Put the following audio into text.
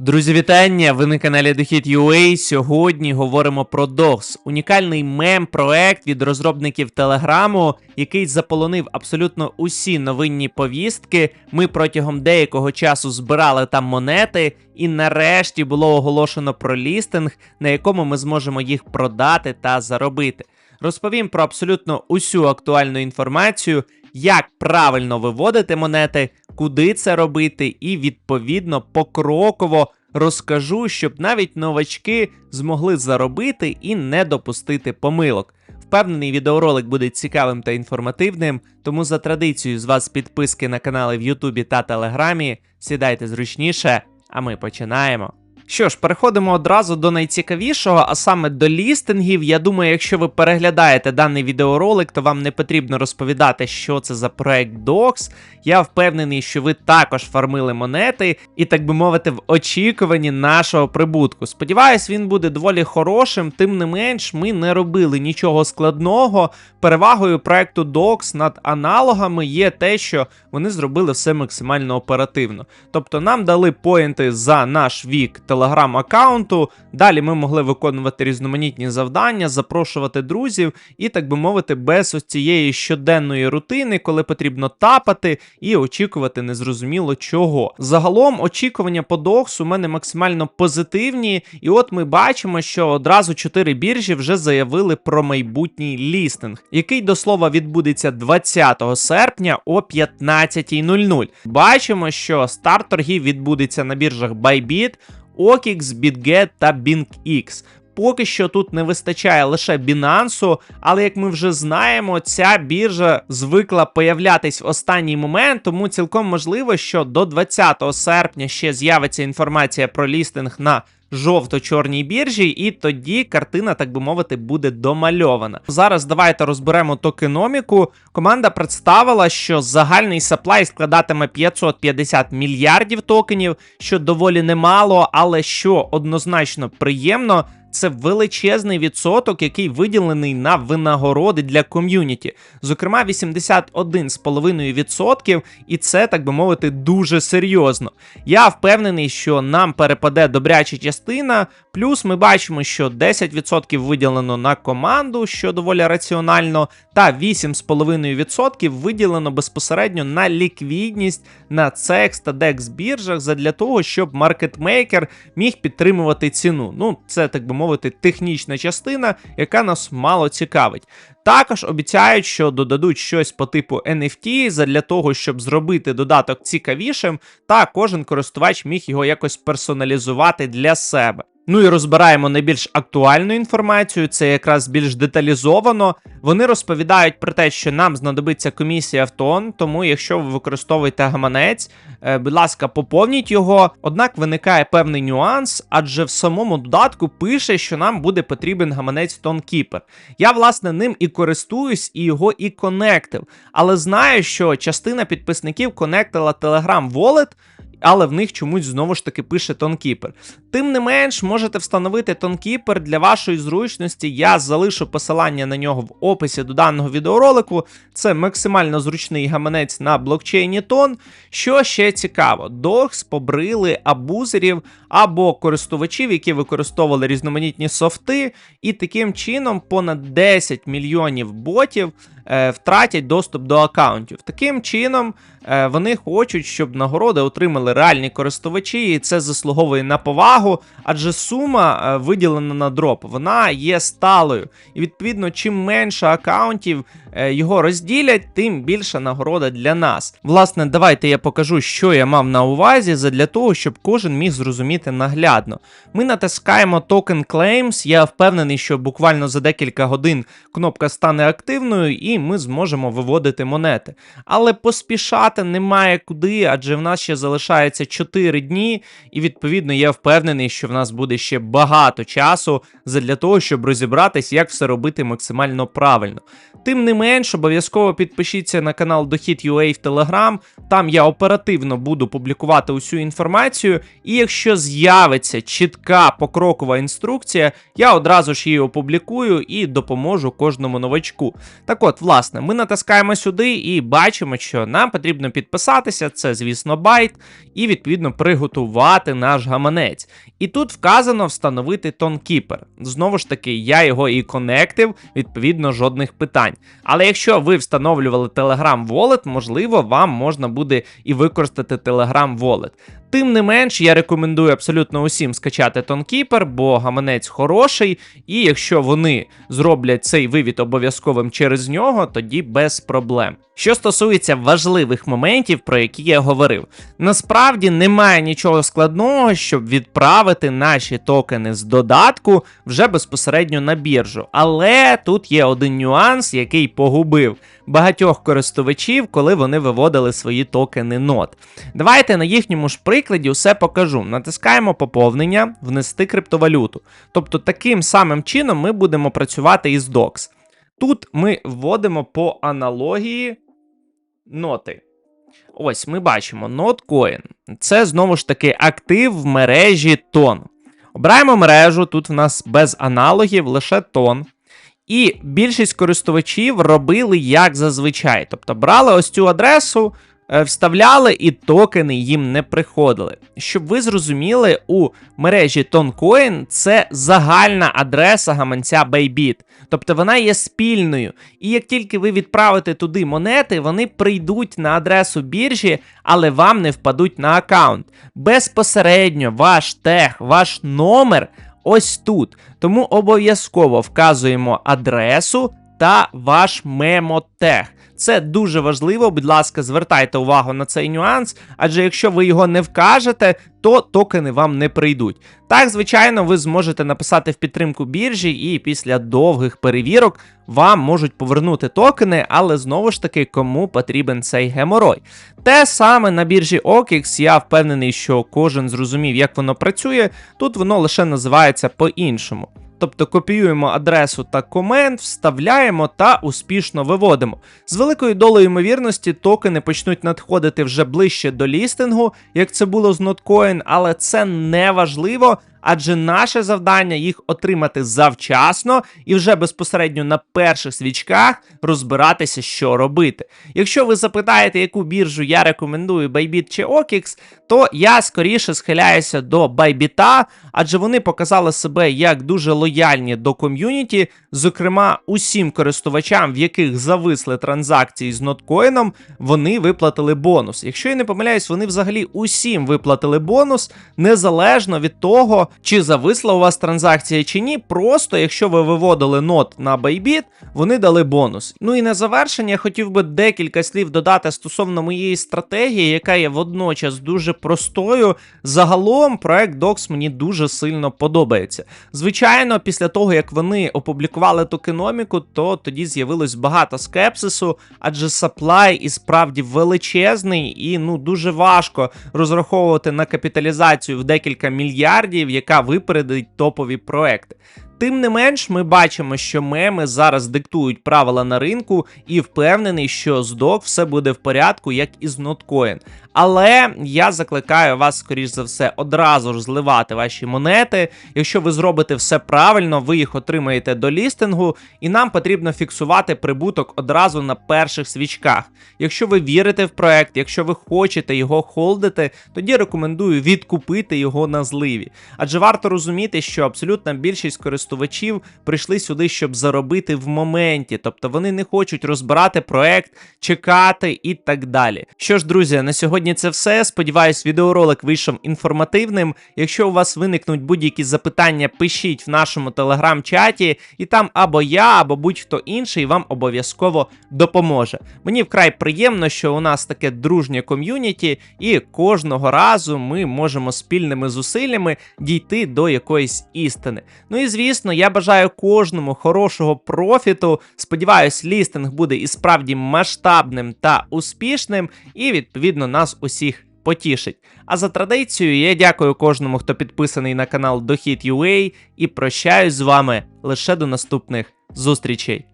Друзі, вітання! Ви на каналі Дохід UA. Сьогодні говоримо про DOS, унікальний мем-проект від розробників Телеграму, який заполонив абсолютно усі новинні повістки. Ми протягом деякого часу збирали там монети, і нарешті було оголошено про лістинг, на якому ми зможемо їх продати та заробити. Розповім про абсолютно усю актуальну інформацію, як правильно виводити монети, куди це робити, і відповідно покроково розкажу, щоб навіть новачки змогли заробити і не допустити помилок. Впевнений, відеоролик буде цікавим та інформативним, тому за традицією з вас підписки на канали в Ютубі та Телеграмі. Сідайте зручніше, а ми починаємо. Що ж, переходимо одразу до найцікавішого, а саме до лістингів. Я думаю, якщо ви переглядаєте даний відеоролик, то вам не потрібно розповідати, що це за проект Docs. Я впевнений, що ви також фармили монети і, так би мовити, в очікуванні нашого прибутку. Сподіваюсь, він буде доволі хорошим, тим не менш, ми не робили нічого складного. Перевагою проекту Docs над аналогами є те, що вони зробили все максимально оперативно. Тобто нам дали поінти за наш вік телеграм-аккаунту. Далі ми могли виконувати різноманітні завдання, запрошувати друзів і, так би мовити, без ось цієї щоденної рутини, коли потрібно тапати і очікувати незрозуміло чого. Загалом очікування по доксу у мене максимально позитивні, і от ми бачимо, що одразу чотири біржі вже заявили про майбутній лістинг, який до слова відбудеться 20 серпня о 15.00. Бачимо, що старт торгів відбудеться на біржах Bybit, OKX, BitGet та BingX. Поки що тут не вистачає лише Binance, але як ми вже знаємо, ця біржа звикла появлятись в останній момент, тому цілком можливо, що до 20 серпня ще з'явиться інформація про лістинг на жовто-чорній біржі, і тоді картина, так би мовити, буде домальована. Зараз давайте розберемо токеноміку. Команда представила, що загальний саплай складатиме 550 мільярдів токенів, що доволі немало, але що однозначно приємно. Це величезний відсоток, який виділений на винагороди для ком'юніті. Зокрема, 81,5%, і це, так би мовити, дуже серйозно. Я впевнений, що нам перепаде добряча частина. Плюс ми бачимо, що 10% виділено на команду, що доволі раціонально, та 8,5% виділено безпосередньо на ліквідність на CEX та DEX біржах задля того, щоб маркетмейкер міг підтримувати ціну. Ну, це так би мовити, технічна частина, яка нас мало цікавить. Також обіцяють, що додадуть щось по типу NFT для того, щоб зробити додаток цікавішим, та кожен користувач міг його якось персоналізувати для себе. Ну і розбираємо найбільш актуальну інформацію, це якраз більш деталізовано. Вони розповідають про те, що нам знадобиться комісія в тон, тому якщо ви використовуєте гаманець, е, будь ласка, поповніть його. Однак виникає певний нюанс, адже в самому додатку пише, що нам буде потрібен гаманець TonKeeper. Я, власне, ним і користуюсь, і його і конектив. Але знаю, що частина підписників конектила Telegram Wallet, але в них чомусь знову ж таки пише TonKeeper. Тим не менш, можете встановити TonKeeper для вашої зручності. Я залишу посилання на нього в описі до даного відеоролику. Це максимально зручний гаманець на блокчейні Ton. Що ще цікаво, Dogs побрили абузерів або користувачів, які використовували різноманітні софти, і таким чином понад 10 мільйонів ботів е, втратять доступ до аккаунтів. Таким чином вони хочуть, щоб нагороди отримали реальні користувачі, і це заслуговує на повагу, адже сума е, виділена на дроп, вона є сталою. І відповідно, чим менше аккаунтів е, його розділять, тим більша нагорода для нас. Власне, давайте я покажу, що я мав на увазі, задля того, щоб кожен міг зрозуміти наглядно. Ми натискаємо токен Claims, я впевнений, що буквально за декілька годин кнопка стане активною і ми зможемо виводити монети. Але поспішати немає куди, адже в нас ще залишається 4 дні, і відповідно я впевнений, що в нас буде ще багато часу для того, щоб розібратись, як все робити максимально правильно. Тим не менш, обов'язково підпишіться на канал Дохід UA в Telegram, там я оперативно буду публікувати усю інформацію, і якщо з'явиться чітка покрокова інструкція, я одразу ж її опублікую і допоможу кожному новачку. Так от, власне, ми натискаємо сюди і бачимо, що нам потрібно потрібно підписатися, це, звісно, байт, і відповідно приготувати наш гаманець. І тут вказано встановити TonKeeper. Знову ж таки, я його і конектив, відповідно, жодних питань. Але якщо ви встановлювали Telegram Wallet, можливо, вам можна буде і використати Telegram Wallet. Тим не менш, я рекомендую абсолютно усім скачати TonKeeper, бо гаманець хороший, і якщо вони зроблять цей вивід обов'язковим через нього, тоді без проблем. Що стосується важливих моментів, про які я говорив, насправді немає нічого складного, щоб відправити наші токени з додатку вже безпосередньо на біржу. Але тут є один нюанс, який погубив багатьох користувачів, коли вони виводили свої токени нот. Давайте на їхньому ж прикладі все покажу. Натискаємо поповнення, внести криптовалюту. Тобто таким самим чином ми будемо працювати із DOX. Тут ми вводимо по аналогії ноти. Ось ми бачимо NotCoin. Це знову ж таки актив в мережі тон. Обираємо мережу, тут в нас без аналогів, лише тон. І більшість користувачів робили як зазвичай. Тобто брали ось цю адресу, вставляли і токени їм не приходили. Щоб ви зрозуміли, у мережі Toncoin це загальна адреса гаманця Bybit. Тобто вона є спільною. І як тільки ви відправите туди монети, вони прийдуть на адресу біржі, але вам не впадуть на аккаунт. Безпосередньо ваш тег, ваш номер ось тут. Тому обов'язково вказуємо адресу та ваш мемотег. Це дуже важливо, будь ласка, звертайте увагу на цей нюанс, адже якщо ви його не вкажете, то токени вам не прийдуть. Так, звичайно, ви зможете написати в підтримку біржі, і після довгих перевірок вам можуть повернути токени, але знову ж таки, кому потрібен цей геморой. Те саме на біржі OKX, я впевнений, що кожен зрозумів, як воно працює, тут воно лише називається по-іншому. Тобто копіюємо адресу та комент, вставляємо та успішно виводимо. З великою долею ймовірності токени почнуть надходити вже ближче до лістингу, як це було з Notcoin, але це не важливо, адже наше завдання їх отримати завчасно і вже безпосередньо на перших свічках розбиратися, що робити. Якщо ви запитаєте, яку біржу я рекомендую Bybit чи OKX, то я скоріше схиляюся до Bybit, адже вони показали себе як дуже лояльні до ком'юніті, зокрема, усім користувачам, в яких зависли транзакції з ноткоїном, вони виплатили бонус. Якщо я не помиляюсь, вони взагалі усім виплатили бонус, незалежно від того, чи зависла у вас транзакція чи ні. Просто якщо ви виводили нот на Bybit, вони дали бонус. Ну і на завершення хотів би декілька слів додати стосовно моєї стратегії, яка є водночас дуже простою. Загалом проект Docs мені дуже сильно подобається. Звичайно, після того як вони опублікували токеноміку, то тоді з'явилось багато скепсису, адже саплай і справді величезний, і ну дуже важко розраховувати на капіталізацію в декілька мільярдів, яка випередить топові проекти. Тим не менш, ми бачимо, що меми зараз диктують правила на ринку, і впевнений, що з DOC все буде в порядку, як і з Notcoin. Але я закликаю вас, скоріш за все, одразу ж зливати ваші монети. Якщо ви зробите все правильно, ви їх отримаєте до лістингу, і нам потрібно фіксувати прибуток одразу на перших свічках. Якщо ви вірите в проект, якщо ви хочете його холдити, тоді рекомендую відкупити його на зливі. Адже варто розуміти, що абсолютна більшість користувачів прийшли сюди, щоб заробити в моменті, тобто вони не хочуть розбирати проект, чекати і так далі. Що ж, друзі, на сьогодні. Сьогодні це все. Сподіваюсь, відеоролик вийшов інформативним. Якщо у вас виникнуть будь-які запитання, пишіть в нашому телеграм-чаті, і там або я, або будь-хто інший вам обов'язково допоможе. Мені вкрай приємно, що у нас таке дружнє ком'юніті, і кожного разу ми можемо спільними зусиллями дійти до якоїсь істини. Ну і звісно, я бажаю кожному хорошого профіту. Сподіваюсь, лістинг буде і справді масштабним та успішним, і відповідно нас нас усіх потішить. А за традицією, я дякую кожному, хто підписаний на канал Дохід.ua і прощаюсь з вами лише до наступних зустрічей.